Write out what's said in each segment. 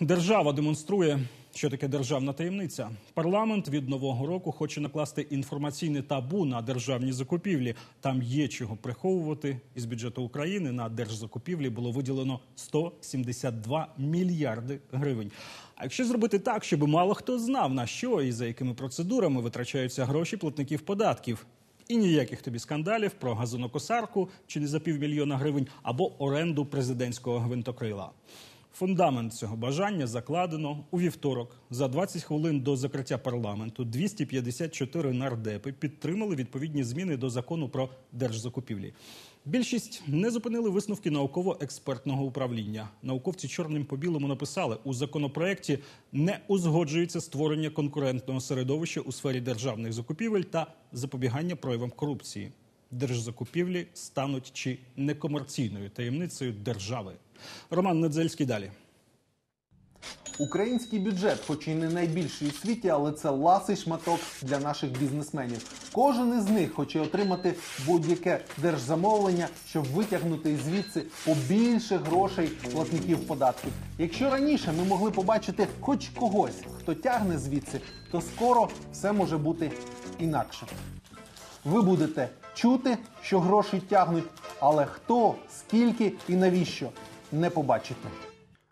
Держава демонструє, що таке державна таємниця. Парламент від нового року хоче накласти інформаційне табу на державні закупівлі. Там є чого приховувати. Із бюджету України на держзакупівлі було виділено 172 мільярди гривень. А якщо зробити так, щоб мало хто знав на що і за якими процедурами витрачаються гроші платників податків. І ніяких тобі скандалів про газонокосарку чи не за півмільйона гривень або оренду президентського гвинтокрила. Фундамент цього бажання закладено у вівторок. За 20 хвилин до закриття парламенту 254 нардепи підтримали відповідні зміни до закону про держзакупівлі. Більшість не зупинили висновки науково-експертного управління. Науковці чорним по білому написали у законопроекті не узгоджується створення конкурентного середовища у сфері державних закупівель та запобігання проявам корупції. Держзакупівлі стануть чи некомерційною таємницею держави. Роман Недзельський далі. Український бюджет, хоч і не найбільший у світі, але це ласий шматок для наших бізнесменів. Кожен із них хоче отримати будь-яке держзамовлення, щоб витягнути звідси побільше грошей платників податків. Якщо раніше ми могли побачити хоч когось, хто тягне звідси, то скоро все може бути інакше. Ви будете чути, що гроші тягнуть, але хто, скільки і навіщо не побачите.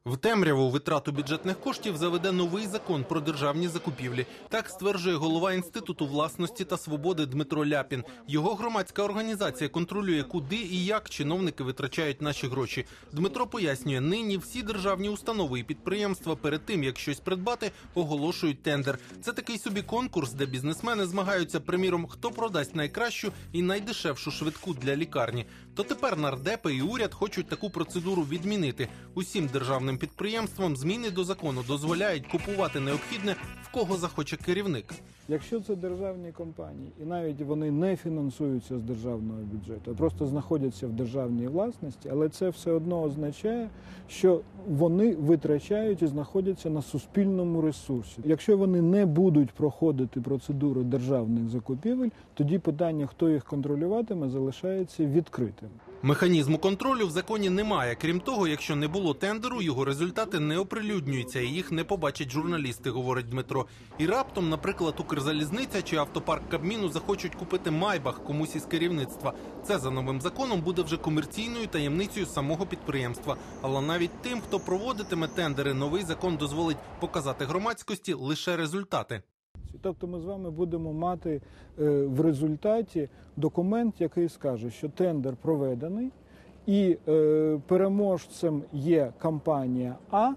В темряву витрату бюджетних коштів заведе новий закон про державні закупівлі. Так стверджує голова інституту власності та свободи Дмитро Ляпін. Його громадська організація контролює, куди і як чиновники витрачають наші гроші. Дмитро пояснює, нині всі державні установи і підприємства перед тим, як щось придбати, оголошують тендер. Це такий собі конкурс, де бізнесмени змагаються, приміром, хто продасть найкращу і найдешевшу швидку для лікарні. То тепер нардепи і уряд хочуть таку процедуру відмінити. Усім державним підприємствам зміни до закону дозволяють купувати необхідне в кого захоче керівник. Якщо це державні компанії, і навіть вони не фінансуються з державного бюджету, а просто знаходяться в державній власності, але це все одно означає, що вони витрачають і знаходяться на суспільному ресурсі. Якщо вони не будуть проходити процедуру державних закупівель, тоді питання, хто їх контролюватиме, залишається відкритим. Механізму контролю в законі немає. Крім того, якщо не було тендеру, його результати не оприлюднюються і їх не побачать журналісти, говорить Дмитро. І раптом, наприклад, Укрзалізниця чи автопарк Кабміну захочуть купити майбах комусь із керівництва. Це за новим законом буде вже комерційною таємницею самого підприємства. Але навіть тим, хто проводитиме тендери, новий закон дозволить показати громадськості лише результати. Тобто ми з вами будемо мати е, в результаті документ, який скаже, що тендер проведений, і е, переможцем є компанія А.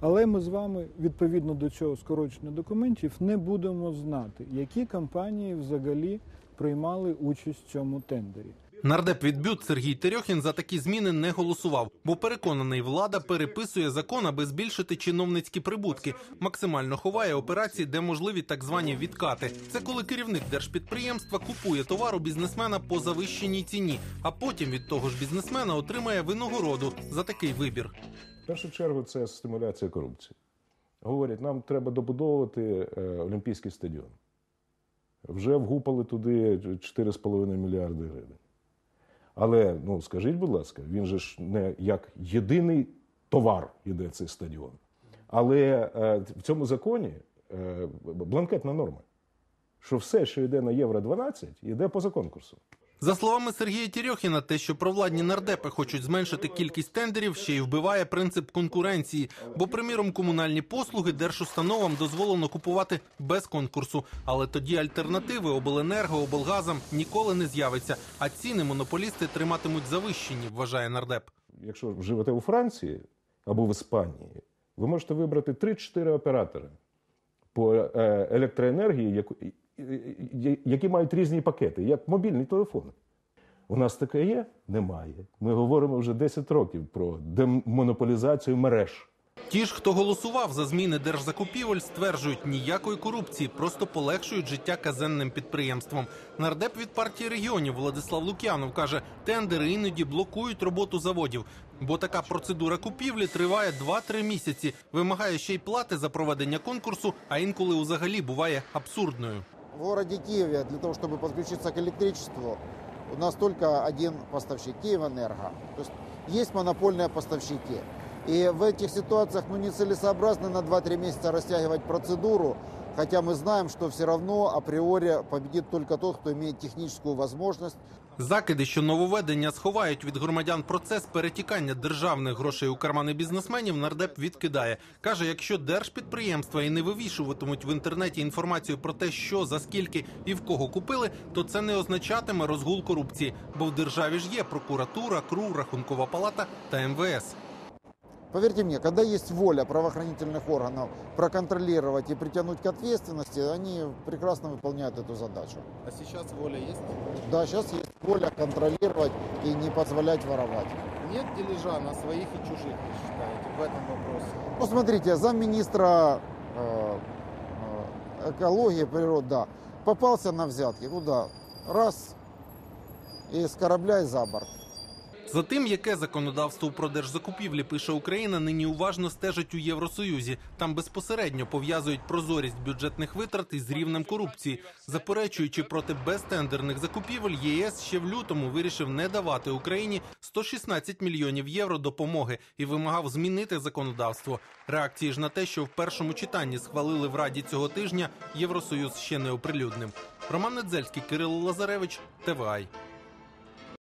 Але ми з вами відповідно до цього скорочення документів не будемо знати, які компанії взагалі приймали участь в цьому тендері. Нардеп від БЮТ Сергій Терьохін за такі зміни не голосував, бо переконаний, влада переписує закон, аби збільшити чиновницькі прибутки. Максимально ховає операції, де можливі так звані відкати. Це коли керівник держпідприємства купує товар у бізнесмена по завищеній ціні, а потім від того ж бізнесмена отримає винагороду за такий вибір. В першу чергу це стимуляція корупції. Говорять, нам треба добудовувати е, Олімпійський стадіон. Вже вгупали туди 4,5 мільярди гривень. Але ну скажіть, будь ласка, він же ж не як єдиний товар йде цей стадіон. Але е, в цьому законі е, бланкетна норма, що все, що йде на Євро 12, йде поза конкурсом. За словами Сергія Тірьохіна, те, що провладні нардепи хочуть зменшити кількість тендерів, ще й вбиває принцип конкуренції. Бо, приміром, комунальні послуги держустановам дозволено купувати без конкурсу. Але тоді альтернативи обленерго, облгазам ніколи не з'явиться. А ціни монополісти триматимуть завищені, вважає нардеп. Якщо ви живете у Франції або в Іспанії, ви можете вибрати 3-4 оператори по е, електроенергії, які мають різні пакети, як мобільні телефони. У нас таке є? Немає. Ми говоримо вже 10 років про демонополізацію мереж. Ті ж, хто голосував за зміни держзакупівель, стверджують ніякої корупції, просто полегшують життя казенним підприємствам. Нардеп від партії регіонів Владислав Лук'янов каже, тендери іноді блокують роботу заводів, бо така процедура купівлі триває 2-3 місяці, вимагає ще й плати за проведення конкурсу, а інколи взагалі буває абсурдною В городе Киеве для того, чтобы подключиться к электричеству, у нас только один поставщик – Киевэнерго. То есть есть монопольные поставщики. И в этих ситуациях ну, нецелесообразно на 2-3 месяца растягивать процедуру, хотя мы знаем, что все равно априори победит только тот, кто имеет техническую возможность Закиди, що нововведення сховають від громадян процес перетікання державних грошей у кармани бізнесменів, нардеп відкидає. Каже, якщо держпідприємства і не вивішуватимуть в інтернеті інформацію про те, що за скільки і в кого купили, то це не означатиме розгул корупції, бо в державі ж є прокуратура, КРУ, Рахункова палата та МВС. Поверьте мне, когда есть воля правоохранительных органов проконтролировать и притянуть к ответственности, они прекрасно выполняют эту задачу. А сейчас воля есть? Да, сейчас есть воля контролировать и не позволять воровать. Нет дележа на своих и чужих, вы считаете, в этом вопросе? Ну, смотрите, замминистра э, э, экологии, природы, да, попался на взятки. Куда? Раз, и с корабля и за борт. За тим, яке законодавство про держзакупівлі пише Україна, нині уважно стежать у Євросоюзі. Там безпосередньо пов'язують прозорість бюджетних витрат із рівнем корупції. Заперечуючи проти безтендерних закупівель, ЄС ще в лютому вирішив не давати Україні 116 мільйонів євро допомоги і вимагав змінити законодавство. Реакції ж на те, що в першому читанні схвалили в Раді цього тижня, Євросоюз ще не оприлюднив. Роман Недзельський, Кирило Лазаревич, ТВАЙ.